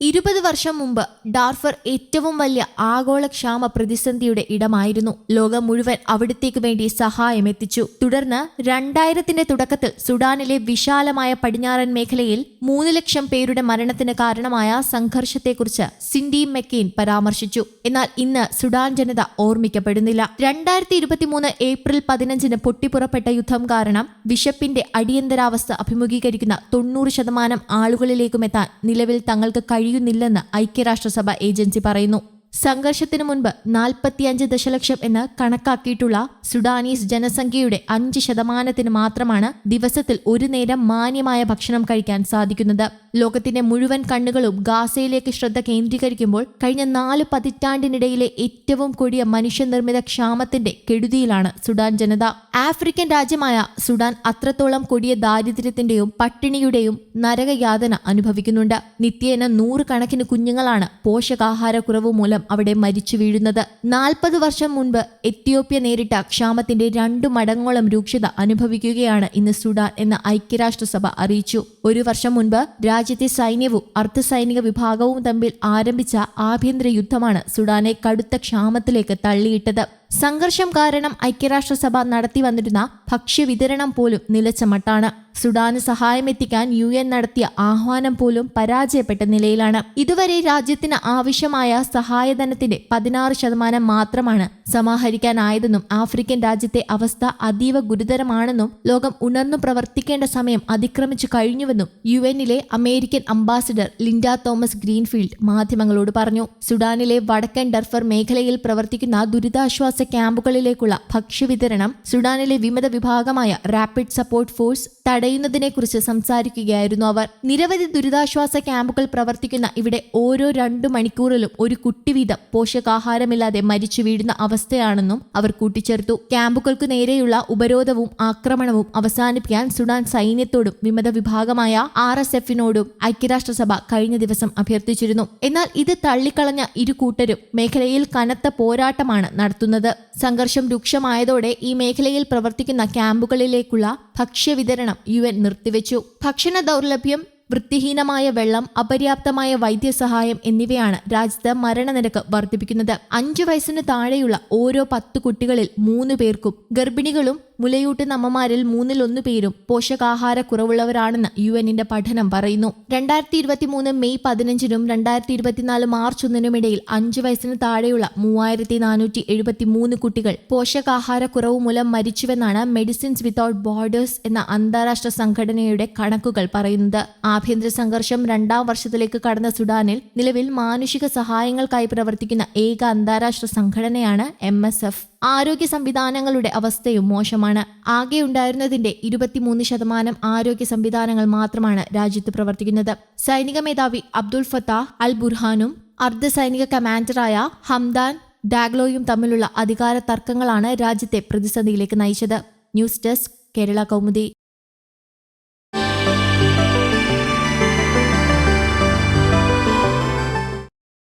ഇരുപത് വർഷം മുമ്പ് ഡാർഫർ ഏറ്റവും വലിയ ആഗോള ക്ഷാമ പ്രതിസന്ധിയുടെ ഇടമായിരുന്നു. ലോകം മുഴുവൻ അവിടത്തേക്ക് വേണ്ടി സഹായം എത്തിച്ചു. തുടർന്ന് രണ്ടായിരത്തിന്റെ തുടക്കത്തിൽ സുഡാനിലെ വിശാലമായ പടിഞ്ഞാറൻ മേഖലയിൽ മൂന്ന് ലക്ഷം പേരുടെ മരണത്തിന് കാരണമായ സംഘർഷത്തെക്കുറിച്ച് സിൻഡി മെക്കെയിൻ പരാമർശിച്ചു. എന്നാൽ ഇന്ന് സുഡാൻ ജനത ഓർമ്മിക്കപ്പെടുന്നില്ല. രണ്ടായിരത്തി ഇരുപത്തിമൂന്ന് ഏപ്രിൽ പതിനഞ്ചിന് പൊട്ടിപ്പുറപ്പെട്ട യുദ്ധം കാരണം വിശപ്പിന്റെ അടിയന്തരാവസ്ഥ അഭിമുഖീകരിക്കുന്ന തൊണ്ണൂറ് ശതമാനം ആളുകളിലേക്കുമെത്താൻ നിലവിൽ തങ്ങൾക്ക് കഴിയുന്നില്ലെന്ന് ഐക്യരാഷ്ട്രസഭ ഏജൻസി പറയുന്നു. സംഘർഷത്തിനു മുൻപ് നാൽപ്പത്തിയഞ്ച് ദശലക്ഷം എന്ന് കണക്കാക്കിയിട്ടുള്ള സുഡാനീസ് ജനസംഖ്യയുടെ അഞ്ച് ശതമാനത്തിന് മാത്രമാണ് ദിവസത്തിൽ ഒരു നേരം മാന്യമായ ഭക്ഷണം കഴിക്കാൻ സാധിക്കുന്നത്. ലോകത്തിന്റെ മുഴുവൻ കണ്ണുകളും ഗാസയിലേക്ക് ശ്രദ്ധ കേന്ദ്രീകരിക്കുമ്പോൾ കഴിഞ്ഞ നാല് പതിറ്റാണ്ടിനിടയിലെ ഏറ്റവും കൊടിയ മനുഷ്യനിർമ്മിത ക്ഷാമത്തിന്റെ കെടുതിയിലാണ് സുഡാൻ ജനത. ആഫ്രിക്കൻ രാജ്യമായ സുഡാൻ അത്രത്തോളം കൊടിയ ദാരിദ്ര്യത്തിന്റെയും പട്ടിണിയുടെയും നരകയാതന അനുഭവിക്കുന്നുണ്ട്. നിത്യേന നൂറുകണക്കിന് കുഞ്ഞുങ്ങളാണ് പോഷകാഹാരക്കുറവ് മൂലം അവിടെ മരിച്ചു വീഴുന്നത്. നാൽപ്പത് വർഷം മുൻപ് എത്യോപ്യ നേരിട്ട ക്ഷാമത്തിന്റെ രണ്ടു മടങ്ങോളം രൂക്ഷത അനുഭവിക്കുകയാണ് ഇന്ന് സുഡാൻ എന്ന് ഐക്യരാഷ്ട്രസഭ അറിയിച്ചു. ഒരു വർഷം മുൻപ് രാജ്യത്തെ സൈന്യവും അർദ്ധസൈനിക വിഭാഗവും തമ്മിൽ ആരംഭിച്ച ആഭ്യന്തര യുദ്ധമാണ് സുഡാനെ കടുത്ത ക്ഷാമത്തിലേക്ക് തള്ളിയിട്ടത്. സംഘർഷം കാരണം ഐക്യരാഷ്ട്രസഭ നടത്തി വന്നിരുന്ന ഭക്ഷ്യവിതരണം പോലും നിലച്ച മട്ടാണ്. സുഡാന് സഹായമെത്തിക്കാൻ യു എൻ നടത്തിയ ആഹ്വാനം പോലും പരാജയപ്പെട്ട നിലയിലാണ്. ഇതുവരെ രാജ്യത്തിന് ആവശ്യമായ സഹായധനത്തിന്റെ പതിനാറ് ശതമാനം മാത്രമാണ് സമാഹരിക്കാനായതെന്നും ആഫ്രിക്കൻ രാജ്യത്തെ അവസ്ഥ അതീവ ഗുരുതരമാണെന്നും ലോകം ഉണർന്നു പ്രവർത്തിക്കേണ്ട സമയം അതിക്രമിച്ചു കഴിഞ്ഞുവെന്നും യു എന്നിലെ American ambassador Linda Thomas Greenfield മാധ്യമങ്ങളോട് പറഞ്ഞു. സുഡാനിലെ വടക്കൻ ഡർഫർ മേഖലയിൽ പ്രവർത്തിക്കുന്ന ദുരിതാശ്വാസ ക്യാമ്പുകളിലേക്കുള്ള ഭക്ഷ്യവിതരണം സുഡാനിലെ വിമത വിഭാഗമായ റാപ്പിഡ് സപ്പോർട്ട് ഫോഴ്സ് തടയുന്നതിനെക്കുറിച്ച് സംസാരിക്കുകയായിരുന്നു അവർ. നിരവധി ദുരിതാശ്വാസ ക്യാമ്പുകൾ പ്രവർത്തിക്കുന്ന ഇവിടെ ഓരോ രണ്ടു മണിക്കൂറിലും ഒരു കുട്ടി വീതം പോഷകാഹാരമില്ലാതെ മരിച്ചു വീഴുന്ന അവസ്ഥയാണെന്നും അവർ കൂട്ടിച്ചേർത്തു. ക്യാമ്പുകൾക്ക് നേരെയുള്ള ഉപരോധവും ആക്രമണവും അവസാനിപ്പിക്കാൻ സുഡാൻ സൈന്യത്തോടും വിമത വിഭാഗമായ ആർ എസ് എഫിനോടും ഐക്യരാഷ്ട്രസഭ കഴിഞ്ഞ ദിവസം അഭ്യർത്ഥിച്ചിരുന്നു. എന്നാൽ ഇത് തള്ളിക്കളഞ്ഞ ഇരു കൂട്ടരും മേഖലയിൽ കനത്ത പോരാട്ടമാണ് നടത്തുന്നത്. സംഘർഷം രൂക്ഷമായതോടെ ഈ മേഖലയിൽ പ്രവർത്തിക്കുന്ന ക്യാമ്പുകളിലേക്കുള്ള ഭക്ഷ്യവിതരണം യു എൻ നിർത്തിവെച്ചു. ഭക്ഷണ ദൗർലഭ്യം വൃത്തിഹീനമായ വെള്ളം അപര്യാപ്തമായ വൈദ്യസഹായം എന്നിവയാണ് രാജ്യത്ത് മരണനിരക്ക് വർദ്ധിപ്പിക്കുന്നത്. അഞ്ചു വയസ്സിന് താഴെയുള്ള ഓരോ പത്ത് കുട്ടികളിൽ മൂന്ന് പേർക്കും ഗർഭിണികളും മുലയൂട്ടുന്ന അമ്മമാരിൽ മൂന്നിലൊന്നു പേരും പോഷകാഹാരക്കുറവുള്ളവരാണെന്ന് യു എന്നിന്റെ പഠനം പറയുന്നു. രണ്ടായിരത്തി ഇരുപത്തി മൂന്ന് മെയ് പതിനഞ്ചിനും രണ്ടായിരത്തി ഇരുപത്തിനാല് മാർച്ച് ഒന്നിനും ഇടയിൽ അഞ്ചു വയസ്സിന് താഴെയുള്ള മൂവായിരത്തി നാനൂറ്റി എഴുപത്തി മൂന്ന് കുട്ടികൾ പോഷകാഹാര കുറവ് മൂലം മരിച്ചുവെന്നാണ് മെഡിസിൻസ് വിത്തൌട്ട് ബോർഡേഴ്സ് എന്ന അന്താരാഷ്ട്ര സംഘടനയുടെ കണക്കുകൾ പറയുന്നത്. ആഭ്യന്തര സംഘർഷം രണ്ടാം വർഷത്തിലേക്ക് കടന്ന സുഡാനിൽ നിലവിൽ മാനുഷിക സഹായങ്ങൾക്കായി പ്രവർത്തിക്കുന്ന ഏക അന്താരാഷ്ട്ര സംഘടനയാണ് എം എസ് എഫ് ആരോഗ്യ സംവിധാനങ്ങളുടെ അവസ്ഥയും മോശമാണ്. ആകെ ഉണ്ടായിരുന്നതിന്റെ ഇരുപത്തിമൂന്ന് ശതമാനം ആരോഗ്യ സംവിധാനങ്ങൾ മാത്രമാണ് രാജ്യത്ത് പ്രവർത്തിക്കുന്നത്. സൈനിക മേധാവി അബ്ദുൽ ഫത്താഹ് അൽ ബുർഹാനും അർദ്ധസൈനിക കമാൻഡറായ ഹംദാൻ ഡാഗ്ലോയും തമ്മിലുള്ള അധികാര തർക്കങ്ങളാണ് രാജ്യത്തെ പ്രതിസന്ധിയിലേക്ക് നയിച്ചത്. News desk Kerala Kaumudi.